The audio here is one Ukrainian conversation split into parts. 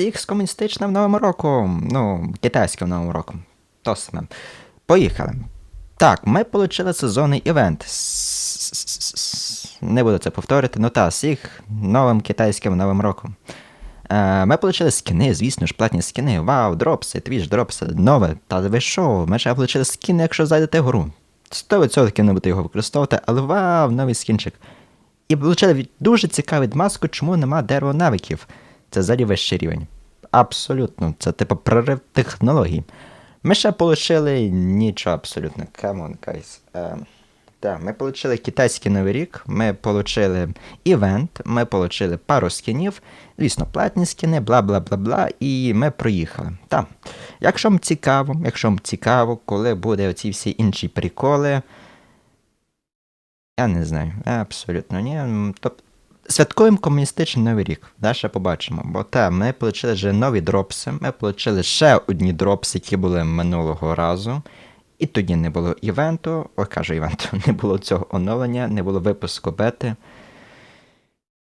всіх з комуністичним новим роком. Ну, китайським новим роком. То саме. Поїхали. Так, ми отримали сезонний івент. Не буду це повторити, ну та, всіх новим китайським новим роком. Е, Ми отримали скини, звісно ж, платні скини. Вау, дропси, твіж, дропси, нове. Та ви що? Ми ще отримали скини, якщо зайдете в гру. 100% не буду його використовувати, але вау, новий скінчик. І отримали дуже цікаву відмазку, чому нема дерева навиків. Це взагалі вищий рівень. Абсолютно, це типу прорив технологій. Ми ще отримали нічого абсолютно. Guys. Е, так, ми отримали китайський новий рік, ми отримали івент, ми отримали пару скінів, звісно, платні скіни, бла бла бла бла, і ми проїхали. Так. Якщо вам цікаво, якщо вам цікаво, коли буде оці всі інші приколи. Я не знаю, абсолютно ні. Тобто, святкуємо комуністичний новий рік. Далі побачимо. Бо та, ми отримали вже нові дропси, ми отримали ще одні дропси, які були минулого разу. І тоді не було івенту, ой, кажу івенту, не було цього оновлення, не було випуску бети.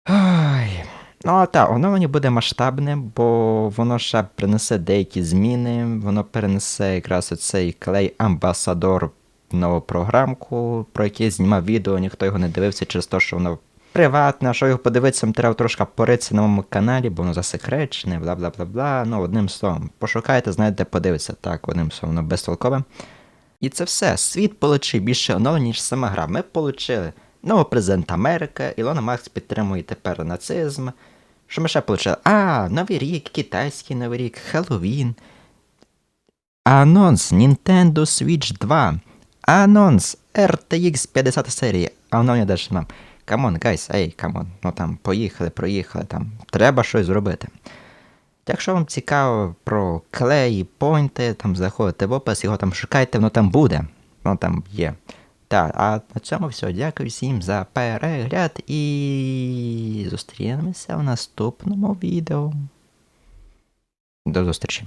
Ой. Ну, а так, оновлення буде масштабне, бо воно ще принесе деякі зміни, воно перенесе якраз оцей клей Амбасадор в нову програмку, про який знімав відео, ніхто його не дивився через те, що воно приватне, а що його подивитися, треба трошки поритися на моєму каналі, бо воно засекречене, бла бла бла бла. Ну, одним словом, пошукайте, знаєте, подивитися. Так, одним словом, воно безтолкове. І це все. Світ получив більше оновлень, ніж сама гра. Ми получили нового президента Америки, Ілона Макс підтримує тепер нацизм. Що ми ще получили? А, Новий рік, китайський новий рік, Хеллоуін. Анонс Nintendo Switch 2. Анонс RTX 50 серії. А оновлення далі нам. Камон, гайс, ей, камон. Ну там, поїхали, проїхали, там. Треба щось зробити. Якщо вам цікаво про клеї, пойнти, там заходите в опис, його там шукайте, воно там буде. Воно там є. Так, а на цьому все. Дякую всім за перегляд і зустрінемося в наступному відео. До зустрічі.